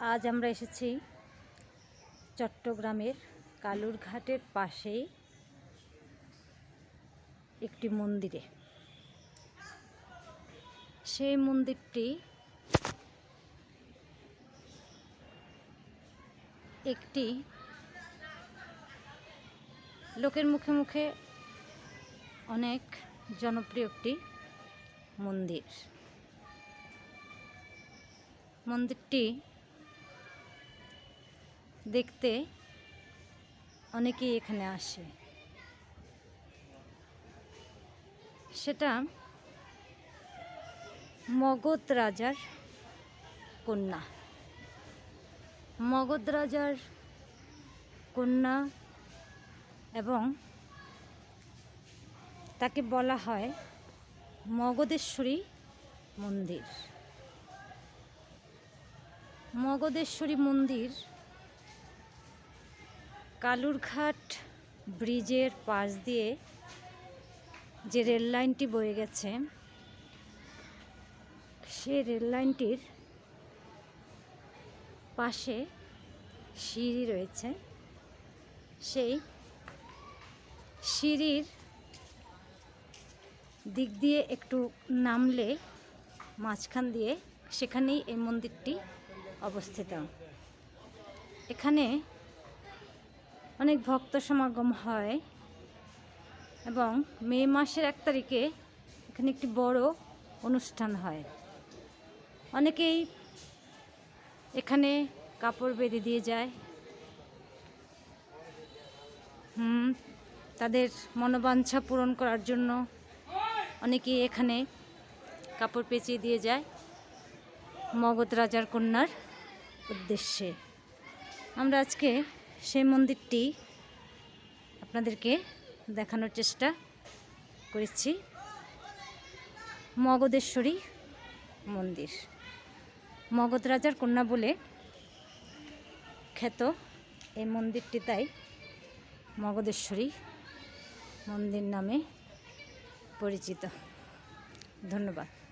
আজ আমরা এসেছি চট্টগ্রামের কালুরঘাটের পাশেই একটি মন্দিরে। সেই মন্দিরটি একটি লোকের মুখে মুখে অনেক জনপ্রিয় একটি মন্দির। মন্দিরটি দেখতে অনেকেই এখানে আসে। সেটা মগধ রাজার কন্যা। মগধ রাজার কন্যা এবং তাকে বলা হয় মগধেশ্বরী মন্দির। মগধেশ্বরী মন্দির কালুরঘাট ব্রিজের পাশ দিয়ে যে রেল লাইনটি বয়ে গেছে সে রেল লাইনটির পাশে সিঁড়ি রয়েছে। সেই সিঁড়ির দিক দিয়ে একটু নামলে মাঝখান দিয়ে সেখানেই এই মন্দিরটি অবস্থিত। এখানে অনেক ভক্ত সমাগম হয় এবং মে মাসের এক তারিখে এখানে একটি বড় অনুষ্ঠান হয়। অনেকেই এখানে কাপড় বেঁধে দিয়ে যায়। হুম, তাদের মনোবাঞ্ছা পূরণ করার জন্য অনেকেই এখানে কাপড় পেঁচিয়ে দিয়ে যায় মগধ রাজার কন্যার উদ্দেশ্যে। আমরা আজকে সেই মন্দিরটি আপনাদেরকে দেখানোর চেষ্টা করেছি। মগধেশ্বরী মন্দির। মগধ রাজার কন্যা বলে খ্যাত এই মন্দিরটি তাই মগধেশ্বরী মন্দির নামে পরিচিত। ধন্যবাদ।